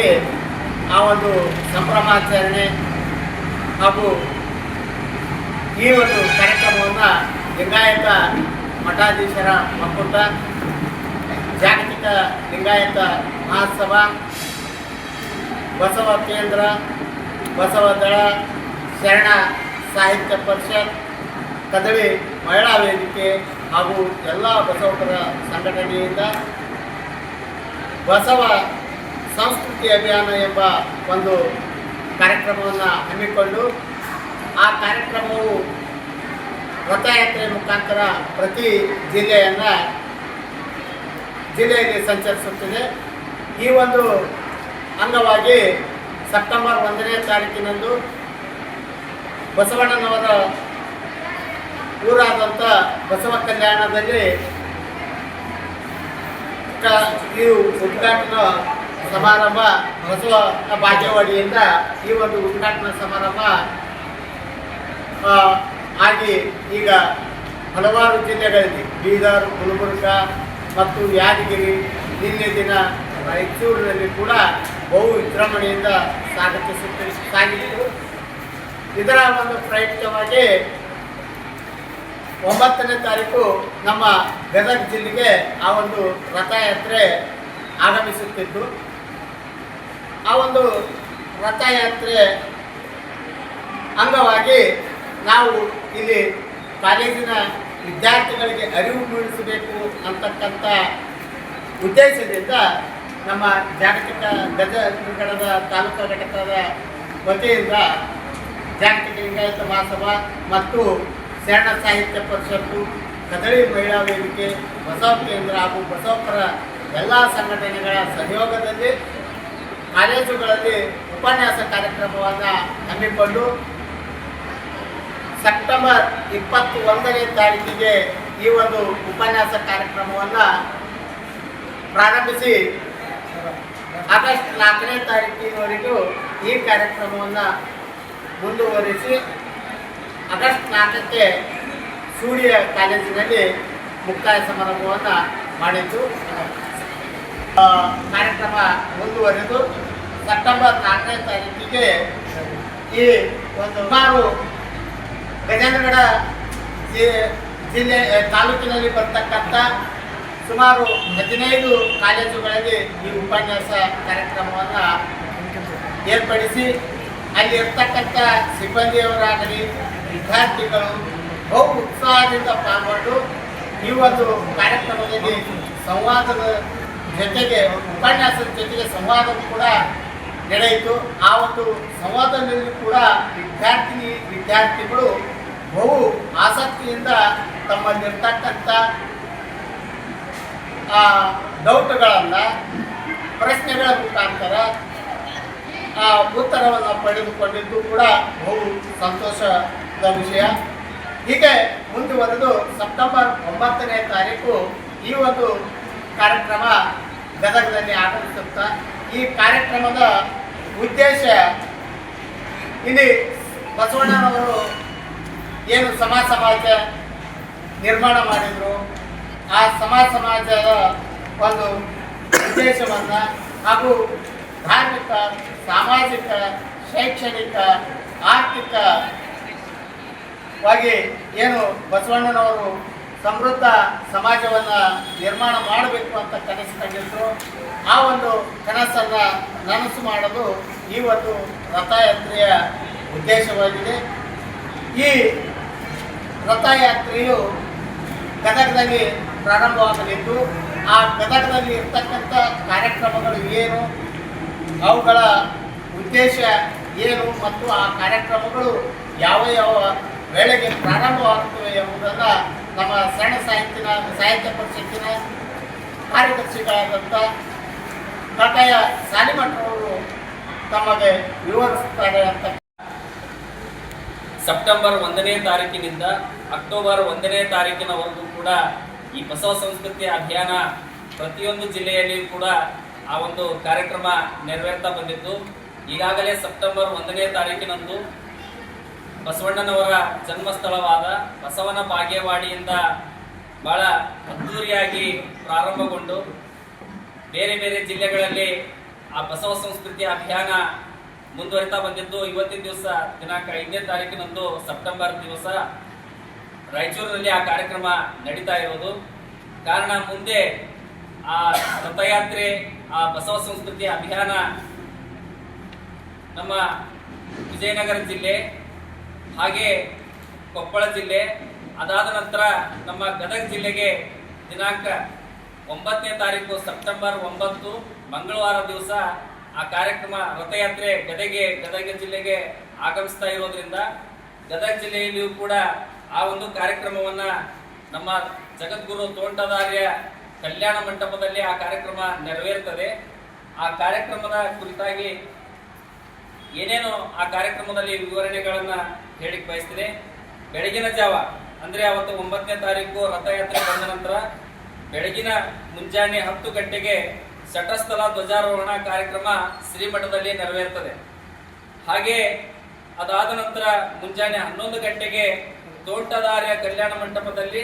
ಅಂಗವಾಗಿ ಆ ಒಂದು ಸಂಭ್ರಮಾಚರಣೆ ಹಾಗೂ ಈ ಒಂದು ಕಾರ್ಯಕ್ರಮವನ್ನು ಲಿಂಗಾಯತ ಮಠಾಧೀಶರ ಒಕ್ಕೂಟ ಜಾಗತಿಕ ಲಿಂಗಾಯತ ಮಹೋತ್ಸವ, ಬಸವ ಕೇಂದ್ರ, ಬಸವ ದಳ, ಶರಣ ಸಾಹಿತ್ಯ ಪರಿಷತ್ ಕದಳಿ ಮಹಿಳಾ ವೇದಿಕೆ ಹಾಗೂ ಎಲ್ಲ ಬಸವಕರ ಸಂಘಟನೆಯಿಂದ ಬಸವ ಸಂಸ್ಕೃತಿ ಅಭಿಯಾನ ಎಂಬ ಒಂದು ಕಾರ್ಯಕ್ರಮವನ್ನು ಹಮ್ಮಿಕೊಂಡು ಆ ಕಾರ್ಯಕ್ರಮವು ರಥಯಾತ್ರೆ ಮುಖಾಂತರ ಪ್ರತಿ ಜಿಲ್ಲೆಯನ್ನು ಜಿಲ್ಲೆಯಲ್ಲಿ ಸಂಚರಿಸುತ್ತಿದೆ. ಈ ಒಂದು ಅಂಗವಾಗಿ ಸೆಪ್ಟೆಂಬರ್ ಒಂದನೇ ತಾರೀಕಿನಂದು ಬಸವಣ್ಣನವರ ಊರಾದಂಥ ಬಸವ ಕಲ್ಯಾಣದಲ್ಲಿ ಈ ಉದ್ಘಾಟನಾ ಸಮಾರಂಭ ಬಸವ ಬಾಗೇವಾಡಿಯಿಂದ ಈ ಒಂದು ಉದ್ಘಾಟನಾ ಸಮಾರಂಭ ಆಗಿ ಈಗ ಹಲವಾರು ಜಿಲ್ಲೆಗಳಲ್ಲಿ ಬೀದರ್, ಗುಲ್ಬರ್ಗ ಮತ್ತು ಯಾದಗಿರಿ ನಿನ್ನೆ ದಿನ ರಾಯಚೂರಿನಲ್ಲಿ ಕೂಡ ಬಹು ವಿಜೃಂಭಣೆಯಿಂದ ಸ್ವಾಗತಿಸುತ್ತ ಇದರ ಒಂದು ಪ್ರಯುಕ್ತವಾಗಿ ಒಂಬತ್ತನೇ ತಾರೀಕು ನಮ್ಮ ಗದಗ ಜಿಲ್ಲೆಗೆ ಆ ಒಂದು ರಥಯಾತ್ರೆ ಆಗಮಿಸುತ್ತಿದ್ದು. ಆ ಒಂದು ರಥಯಾತ್ರೆ ಅಂಗವಾಗಿ ನಾವು ಇಲ್ಲಿ ಕಾಲೇಜಿನ ವಿದ್ಯಾರ್ಥಿಗಳಿಗೆ ಅರಿವು ಮೂಡಿಸಬೇಕು ಅಂತಕ್ಕಂಥ ಉದ್ದೇಶದಿಂದ ನಮ್ಮ ಜಾಗತಿಕ ಗಜ ವಿಂಗಡದ ತಾಲೂಕು ಘಟಕದ ವತಿಯಿಂದ ಜಾಗತಿಕ ಲಿಂಗಾಯತ ಮಹಾಸಭಾ ಮತ್ತು ಶರಣ ಸಾಹಿತ್ಯ ಪರಿಷತ್ತು, ಕದಳಿ ಮಹಿಳಾ ವೇದಿಕೆ, ಬಸವ ಕೇಂದ್ರ ಹಾಗೂ ಬಸವಪರ ಎಲ್ಲ ಸಂಘಟನೆಗಳ ಸಹಯೋಗದಲ್ಲಿ ಕಾಲೇಜುಗಳಲ್ಲಿ ಉಪನ್ಯಾಸ ಕಾರ್ಯಕ್ರಮವನ್ನು ಹಮ್ಮಿಕೊಂಡು ಸೆಪ್ಟೆಂಬರ್ ಇಪ್ಪತ್ತು ಒಂದನೇ ತಾರೀಕಿಗೆ ಈ ಒಂದು ಉಪನ್ಯಾಸ ಕಾರ್ಯಕ್ರಮವನ್ನು ಪ್ರಾರಂಭಿಸಿ ಆಗಸ್ಟ್ ನಾಲ್ಕನೇ ತಾರೀಕಿನವರೆಗೂ ಈ ಕಾರ್ಯಕ್ರಮವನ್ನು ಮುಂದುವರಿಸಿ ಆಗಸ್ಟ್ ನಾಲ್ಕಕ್ಕೆ ಸೂರ್ಯ ಕಾಲೇಜಿನಲ್ಲಿ ಮುಕ್ತಾಯ ಸಮಾರಂಭವನ್ನು ಮಾಡಿದ್ದು. ಕಾರ್ಯಕ್ರಮ ಮುಂದುವರೆದು ಸೆಪ್ಟೆಂಬರ್ ನಾಲ್ಕನೇ ತಾರೀಕಿಗೆ ಈ ಒಂದು ಸುಮಾರು ಗಜೇಂದ್ರಗಡ ಜಿಲ್ಲೆ ತಾಲೂಕಿನಲ್ಲಿ ಬರ್ತಕ್ಕಂಥ ಸುಮಾರು ಹದಿನೈದು ಕಾಲೇಜುಗಳಲ್ಲಿ ಈ ಉಪನ್ಯಾಸ ಕಾರ್ಯಕ್ರಮವನ್ನು ಏರ್ಪಡಿಸಿ, ಅಲ್ಲಿ ಇರ್ತಕ್ಕಂಥ ಸಿಬ್ಬಂದಿಯವರಾಗಲಿ, ವಿದ್ಯಾರ್ಥಿಗಳು ಬಹು ಉತ್ಸಾಹದಿಂದ ಪಾಲ್ಗೊಂಡು ಈ ಒಂದು ಕಾರ್ಯಕ್ರಮದಲ್ಲಿ ಸಂವಾದದ ಜೊತೆಗೆ ಉಪನ್ಯಾಸದ ಜೊತೆಗೆ ಸಂವಾದ ಕೂಡ ನಡೆಯಿತು. ಆ ಒಂದು ಸಂವಾದದಲ್ಲಿ ಕೂಡ ವಿದ್ಯಾರ್ಥಿನಿ, ವಿದ್ಯಾರ್ಥಿಗಳು ಬಹು ಆಸಕ್ತಿಯಿಂದ ತಮ್ಮಲ್ಲಿರ್ತಕ್ಕಂಥ ಡೌಟ್ಗಳನ್ನು, ಪ್ರಶ್ನೆಗಳ ಮುಖಾಂತರ, ಆ, ಉತ್ತರವನ್ನು ಪಡೆದುಕೊಂಡಿದ್ದು ಕೂಡ ಬಹು ಸಂತೋಷದ ವಿಷಯ. ಹೀಗೆ ಮುಂದುವರೆದು ಸೆಪ್ಟೆಂಬರ್ ಒಂಬತ್ತನೇ ತಾರೀಕು ಈ ಒಂದು ಕಾರ್ಯಕ್ರಮ ಗದಗದಲ್ಲಿ ಆಗಮಿಸುತ್ತಾ ಈ ಕಾರ್ಯಕ್ರಮದ ಉದ್ದೇಶ ಇಲ್ಲಿ ಬಸವಣ್ಣನವರು ಏನು ಸಮಾಜ ಸಮಾಜ ನಿರ್ಮಾಣ ಮಾಡಿದ್ರು. ಆ ಸಮಾಜ ಸಮಾಜದ ಒಂದು ಉದ್ದೇಶವನ್ನು ಹಾಗೂ ಧಾರ್ಮಿಕ, ಸಾಮಾಜಿಕ, ಶೈಕ್ಷಣಿಕ, ಆರ್ಥಿಕವಾಗಿ ಏನು ಬಸವಣ್ಣನವರು ಸಮೃದ್ಧ ಸಮಾಜವನ್ನು ನಿರ್ಮಾಣ ಮಾಡಬೇಕು ಅಂತ ಕನಸು ಕಂಡಿದ್ರು ಆ ಒಂದು ಕನಸನ್ನು ನನಸು ಮಾಡಲು ಈ ಒಂದು ರಥಯಾತ್ರೆಯ ಉದ್ದೇಶವಾಗಿದೆ. ಈ ರಥಯಾತ್ರೆಯು ಗದಗದಲ್ಲಿ ಪ್ರಾರಂಭವಾಗಲಿದ್ದು, ಆ ಗದಗದಲ್ಲಿ ಇರ್ತಕ್ಕಂಥ ಕಾರ್ಯಕ್ರಮಗಳು ಏನು, ಅವುಗಳ ಉದ್ದೇಶ ಏನು, ಮತ್ತು ಆ ಕಾರ್ಯಕ್ರಮಗಳು ಯಾವ ಯಾವ ವೇಳೆಗೆ ಪ್ರಾರಂಭವಾಗುತ್ತವೆ ಎಂಬುದನ್ನು ನಮ್ಮ ಸಣ್ಣ ಸಾಹಿತ್ಯನ ಸಾಹಿತ್ಯ ಪರಿಷತ್ತಿನ ಕಾರ್ಯದರ್ಶಿಗಳಾದಂಥ ಕಟಾಯ ಸಾಲಿಮಠರವರು ತಮಗೆ ವಿವರಿಸುತ್ತಾರೆ ಅಂತ. ಸೆಪ್ಟೆಂಬರ್ ಒಂದನೇ ತಾರೀಕಿನಿಂದ ಅಕ್ಟೋಬರ್ ಒಂದನೇ ತಾರೀಕಿನವರೆಗೂ ಕೂಡ ಈ ಬಸವ ಸಂಸ್ಕೃತಿ ಅಭಿಯಾನ ಪ್ರತಿಯೊಂದು ಜಿಲ್ಲೆಯಲ್ಲಿಯೂ ಕೂಡ ಆ ಒಂದು ಕಾರ್ಯಕ್ರಮ ನೆರವೇರ್ತಾ ಬಂದಿದ್ದು ಈಗಾಗಲೇ ಸೆಪ್ಟೆಂಬರ್ ಒಂದನೇ ತಾರೀಕಿನಂದು ಬಸವಣ್ಣನವರ ಜನ್ಮಸ್ಥಳವಾದ ಬಸವನ ಬಾಗೇವಾಡಿಯಿಂದ ಬಹಳ ಅದ್ದೂರಿಯಾಗಿ ಪ್ರಾರಂಭಗೊಂಡು ಬೇರೆ ಬೇರೆ ಜಿಲ್ಲೆಗಳಲ್ಲಿ ಆ ಬಸವ ಸಂಸ್ಕೃತಿ ಅಭಿಯಾನ ಮುಂದುವರಿತಾ ಬಂದಿದ್ದು ಇವತ್ತಿನ ದಿವಸ ದಿನಾಂಕ ಐದನೇ ತಾರೀಕಿನಂದು ಸೆಪ್ಟೆಂಬರ್ ದಿವಸ ರಾಯಚೂರಿನಲ್ಲಿ ಆ ಕಾರ್ಯಕ್ರಮ ನಡೀತಾ ಇರೋದು. ಕಾರಣ ಮುಂದೆ ಆ ರಥಯಾತ್ರೆ, ಆ ಬಸವ ಸಂಸ್ಕೃತಿ ಅಭಿಯಾನ ನಮ್ಮ ವಿಜಯನಗರ ಜಿಲ್ಲೆ ಹಾಗೆ ಕೊಪ್ಪಳ ಜಿಲ್ಲೆ, ಅದಾದ ನಂತರ ನಮ್ಮ ಗದಗ ಜಿಲ್ಲೆಗೆ ದಿನಾಂಕ ಒಂಬತ್ತನೇ ತಾರೀಕು ಸೆಪ್ಟೆಂಬರ್ ಒಂಬತ್ತು, ಮಂಗಳವಾರ ದಿವಸ ಆ ಕಾರ್ಯಕ್ರಮ ರಥಯಾತ್ರೆ ಗದಗೆ, ಗದಗ ಜಿಲ್ಲೆಗೆ ಆಗಮಿಸ್ತಾ ಇರೋದ್ರಿಂದ ಗದಗ ಜಿಲ್ಲೆಯಲ್ಲಿಯೂ ಕೂಡ ಆ ಒಂದು ಕಾರ್ಯಕ್ರಮವನ್ನು ನಮ್ಮ ಜಗದ್ಗುರು ತೋಂಟದಾರ್ಯ ಕಲ್ಯಾಣ ಮಂಟಪದಲ್ಲಿ ಆ ಕಾರ್ಯಕ್ರಮ ನೆರವೇರುತ್ತದೆ ಆ ಕಾರ್ಯಕ್ರಮದ ಕುರಿತಾಗಿ ಏನೇನು ಆ ಕಾರ್ಯಕ್ರಮದಲ್ಲಿ ವಿವರಣೆಗಳನ್ನ ಹೇಳಿಕ್ ಬಯಸ್ತೀನಿ. ಬೆಳಗಿನ ಜಾವ, ಅಂದ್ರೆ ಅವತ್ತು ಒಂಬತ್ತನೇ ತಾರೀಕು ರಥಯಾತ್ರೆ ಬಂದ ನಂತರ ಬೆಳಗಿನ ಮುಂಜಾನೆ ಹತ್ತು ಗಂಟೆಗೆ ಸಟಸ್ಥಲ ಧ್ವಜಾರೋಹಣ ಕಾರ್ಯಕ್ರಮ ಶ್ರೀಮಠದಲ್ಲಿ ನೆರವೇರ್ತದೆ. ಹಾಗೆ ಅದಾದ ನಂತರ ಮುಂಜಾನೆ ಹನ್ನೊಂದು ಗಂಟೆಗೆ ತೋಟದಾರ್ಯ ಕಲ್ಯಾಣ ಮಂಟಪದಲ್ಲಿ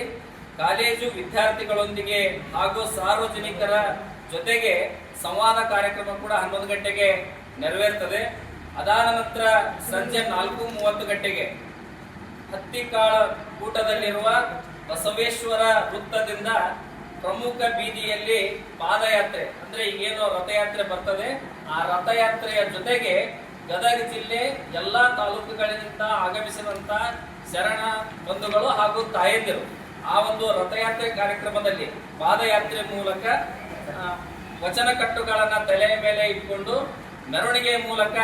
ಕಾಲೇಜು ವಿದ್ಯಾರ್ಥಿಗಳೊಂದಿಗೆ ಹಾಗೂ ಸಾರ್ವಜನಿಕರ ಜೊತೆಗೆ ಸಂವಾದ ಕಾರ್ಯಕ್ರಮ ಕೂಡ ಹನ್ನೊಂದು ಗಂಟೆಗೆ ನೆರವೇರುತ್ತದೆ ಅದಾದ ನಂತರ ಸಂಜೆ ನಾಲ್ಕು ಮೂವತ್ತು ಗಂಟೆಗೆ ಹತ್ತಿಕಾಳ ಕೂಟದಲ್ಲಿರುವ ಬಸವೇಶ್ವರ ವೃತ್ತದಿಂದ ಪ್ರಮುಖ ಬೀದಿಯಲ್ಲಿ ಪಾದಯಾತ್ರೆ, ಅಂದ್ರೆ ಏನು ರಥಯಾತ್ರೆ ಬರ್ತದೆ. ಆ ರಥಯಾತ್ರೆಯ ಜೊತೆಗೆ ಗದಗ ಜಿಲ್ಲೆ ಎಲ್ಲಾ ತಾಲೂಕುಗಳಿಂದ ಆಗಮಿಸಿದಂತ ಶರಣ ಬಂಧುಗಳು ಹಾಗೂ ತಾಯಂದಿರು. ಆ ಒಂದು ರಥಯಾತ್ರೆ ಕಾರ್ಯಕ್ರಮದಲ್ಲಿ ಪಾದಯಾತ್ರೆ ಮೂಲಕ ವಚನ ಕಟ್ಟುಗಳನ್ನ ತಲೆಯ ಮೇಲೆ ಇಟ್ಕೊಂಡು, ಮೆರವಣಿಗೆ ಮೂಲಕ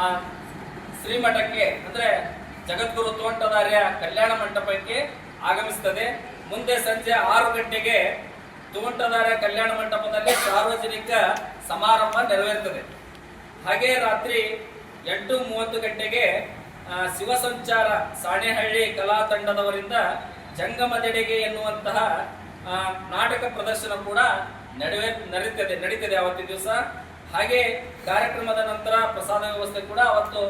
ಆ ಶ್ರೀಮಠಕ್ಕೆ ಅಂದ್ರೆ ಜಗದ್ಗುರು ತೋಂಟದಾರ್ಯ ಕಲ್ಯಾಣ ಮಂಟಪಕ್ಕೆ ಆಗಮಿಸ್ತದೆ. ಮುಂದೆ ಸಂಜೆ ಆರು ಗಂಟೆಗೆ ತೋಂಟದಾರ್ಯ ಕಲ್ಯಾಣ ಮಂಟಪದಲ್ಲಿ ಸಾರ್ವಜನಿಕ ಸಮಾರಂಭ ನೆರವೇರುತ್ತದೆ ಹಾಗೆ ರಾತ್ರಿ ಎಂಟು ಮೂವತ್ತು ಗಂಟೆಗೆ ಶಿವ ಸಂಚಾರ ಸಾಣೆಹಳ್ಳಿ ಕಲಾ ತಂಡದವರಿಂದ ಜಂಗಮದೆಡೆಗೆ ಎನ್ನುವಂತಹ ನಾಟಕ ಪ್ರದರ್ಶನ ಕೂಡ ನಡುವೆ, ನಡೀತದೆ ನಡೀತದೆ ಅವತ್ತಿನ ದಿವಸ. ಹಾಗೆ ಕಾರ್ಯಕ್ರಮದ ನಂತರ ಪ್ರಸಾದ ವ್ಯವಸ್ಥೆ ಕೂಡ ಅವತ್ತು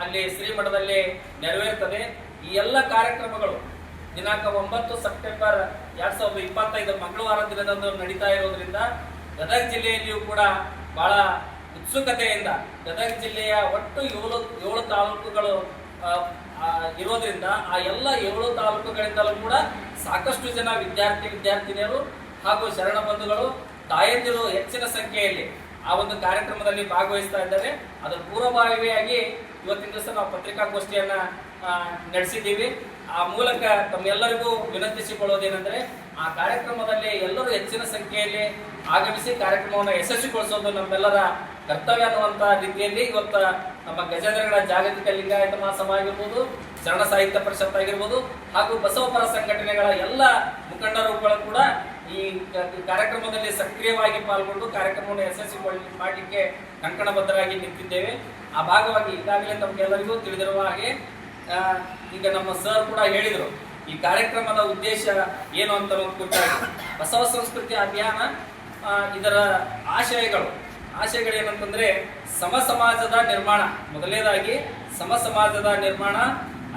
ಅಲ್ಲಿ ಶ್ರೀಮಠದಲ್ಲಿ ನೆರವೇರುತ್ತದೆ ಈ ಎಲ್ಲ ಕಾರ್ಯಕ್ರಮಗಳು ದಿನಾಂಕ ಒಂಬತ್ತು ಸೆಪ್ಟೆಂಬರ್ ಎರಡ್ ಸಾವಿರದ ಇಪ್ಪತ್ತೈದು ಮಂಗಳವಾರ ದಿನದಂದು ನಡೀತಾ ಇರೋದ್ರಿಂದ ಗದಗ ಜಿಲ್ಲೆಯಲ್ಲಿಯೂ ಕೂಡ ಬಹಳ ಉತ್ಸುಕತೆಯಿಂದ ಗದಗ ಜಿಲ್ಲೆಯ ಒಟ್ಟು ಏಳು ಏಳು ತಾಲೂಕುಗಳು ಇರೋದ್ರಿಂದ ಆ ಎಲ್ಲ ಏಳು ತಾಲೂಕುಗಳಿಂದಲೂ ಕೂಡ ಸಾಕಷ್ಟು ಜನ ವಿದ್ಯಾರ್ಥಿ, ವಿದ್ಯಾರ್ಥಿನಿಯರು ಹಾಗೂ ಶರಣ ಬಂಧುಗಳು ತಾಯಂದಿರು ಹೆಚ್ಚಿನ ಸಂಖ್ಯೆಯಲ್ಲಿ ಆ ಒಂದು ಕಾರ್ಯಕ್ರಮದಲ್ಲಿ ಭಾಗವಹಿಸ್ತಾ ಇದ್ದಾರೆ ಅದರ ಪೂರ್ವಭಾವಿಯಾಗಿ ಇವತ್ತಿನ ದಿವಸ ನಾವು ಪತ್ರಿಕಾಗೋಷ್ಠಿಯನ್ನ ನಡೆಸಿದ್ದೀವಿ. ಆ ಮೂಲಕ ತಮ್ಮೆಲ್ಲರಿಗೂ ವಿನಂತಿಸಿಕೊಳ್ಳೋದೇನೆಂದರೆ, ಆ ಕಾರ್ಯಕ್ರಮದಲ್ಲಿ ಎಲ್ಲರೂ ಹೆಚ್ಚಿನ ಸಂಖ್ಯೆಯಲ್ಲಿ ಆಗಮಿಸಿ ಕಾರ್ಯಕ್ರಮವನ್ನು ಯಶಸ್ವಿಗೊಳಿಸೋದು ನಮ್ಮೆಲ್ಲರ ಕರ್ತವ್ಯ ಅನ್ನುವಂಥ ರೀತಿಯಲ್ಲಿ ಇವತ್ತ ನಮ್ಮ ಗಜೇಂದ್ರಗಳ ಜಾಗತಿಕ ಲಿಂಗಾಯತ ಮಹಾಸಭ ಆಗಿರ್ಬೋದು ಶರಣ ಸಾಹಿತ್ಯ ಪರಿಷತ್ ಆಗಿರ್ಬೋದು ಹಾಗೂ ಬಸವಪರ ಸಂಘಟನೆಗಳ ಎಲ್ಲ ಮುಖಂಡರುಗಳು ಕೂಡ ಈ ಕಾರ್ಯಕ್ರಮದಲ್ಲಿ ಸಕ್ರಿಯವಾಗಿ ಪಾಲ್ಗೊಂಡು ಕಾರ್ಯಕ್ರಮವನ್ನು ಯಶಸ್ವಿ ಮಾಡಲಿಕ್ಕೆ ಕಂಕಣಬದ್ಧರಾಗಿ ನಿಂತಿದ್ದೇವೆ. ಆ ಭಾಗವಾಗಿ ಈಗಾಗಲೇ ತಮಗೆಲ್ಲರಿಗೂ ತಿಳಿದಿರುವ ಹಾಗೆ ಈಗ ನಮ್ಮ ಸರ್ ಕೂಡ ಹೇಳಿದರು, ಈ ಕಾರ್ಯಕ್ರಮದ ಉದ್ದೇಶ ಏನು ಅಂತ ಕುರಿತಾಗಿ ಬಸವ ಸಂಸ್ಕೃತಿ ಅಭಿಯಾನ ಇದರ ಆಶಯಗಳು. ಆಶಯಗಳು ಏನಂತಂದ್ರೆ, ಸಮ ಸಮಾಜದ ನಿರ್ಮಾಣ, ಮೊದಲನೇದಾಗಿ ಸಮ ಸಮಾಜದ ನಿರ್ಮಾಣ,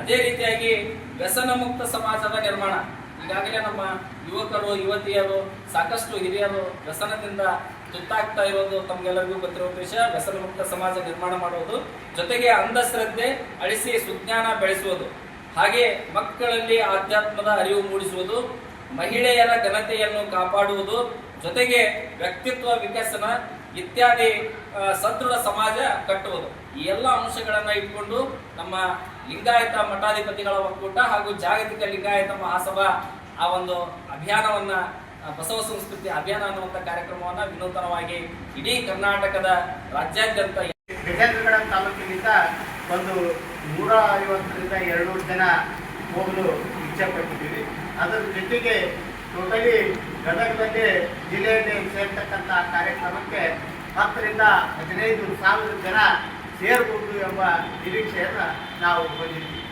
ಅದೇ ರೀತಿಯಾಗಿ ವ್ಯಸನ ಮುಕ್ತ ಸಮಾಜದ ನಿರ್ಮಾಣ. ಈಗಾಗಲೇ ನಮ್ಮ ಯುವಕರು, ಯುವತಿಯರು, ಸಾಕಷ್ಟು ಹಿರಿಯರು ವ್ಯಸನದಿಂದ ತುತ್ತಾಗ್ತಾ ಇರೋದು ತಮ್ಗೆಲ್ಲರಿಗೂ ಗೊತ್ತಿರೋ ವಿಷಯ ವ್ಯಸನ ಮುಕ್ತ ಸಮಾಜ ನಿರ್ಮಾಣ ಮಾಡುವುದು ಜೊತೆಗೆ ಅಂಧಶ್ರದ್ಧೆ ಅಳಿಸಿ ಸುಜ್ಞಾನ ಬೆಳೆಸುವುದು. ಹಾಗೆ ಮಕ್ಕಳಲ್ಲಿ ಆಧ್ಯಾತ್ಮದ ಅರಿವು ಮೂಡಿಸುವುದು, ಮಹಿಳೆಯರ ಘನತೆಯನ್ನು ಕಾಪಾಡುವುದು, ಜೊತೆಗೆ ವ್ಯಕ್ತಿತ್ವ ವಿಕಸನ ಇತ್ಯಾದಿ ಸದೃಢ ಸಮಾಜ ಕಟ್ಟುವುದು. ಈ ಎಲ್ಲ ಅಂಶಗಳನ್ನು ಇಟ್ಕೊಂಡು ನಮ್ಮ ಲಿಂಗಾಯತ ಮಠಾಧಿಪತಿಗಳ ಒಕ್ಕೂಟ ಹಾಗೂ ಜಾಗತಿಕ ಲಿಂಗಾಯತ ಮಹಾಸಭಾ ಆ ಒಂದು ಅಭಿಯಾನವನ್ನ ಬಸವ ಸಂಸ್ಕೃತಿ ಅಭಿಯಾನ ಅನ್ನುವಂಥ ಕಾರ್ಯಕ್ರಮವನ್ನ ವಿನೂತನವಾಗಿ ಇಡೀ ಕರ್ನಾಟಕದ ರಾಜ್ಯಾದ್ಯಂತ ಗಜೇಂದ್ರಗಡ ತಾಲೂಕಿನಿಂದ ಒಂದು ನೂರ ಐವತ್ತರಿಂದ ಎರಡುನೂರು ಜನ ಹೋಗಲು ಇಚ್ಛೆ ಪಟ್ಟಿದ್ದೀವಿ ಅದರ ಜೊತೆಗೆ ಟೋಟಲಿ ಗದಗದಲ್ಲಿ ಜಿಲ್ಲೆಯಲ್ಲಿ ಸೇರ್ತಕ್ಕಂಥ ಕಾರ್ಯಕ್ರಮಕ್ಕೆ ಹತ್ತರಿಂದ ಹದಿನೈದು ಸಾವಿರ ಜನ ಸೇರಬಹುದು ಎಂಬ ನಿರೀಕ್ಷೆಯನ್ನು ನಾವು ಹೊಂದಿದ್ದೀವಿ.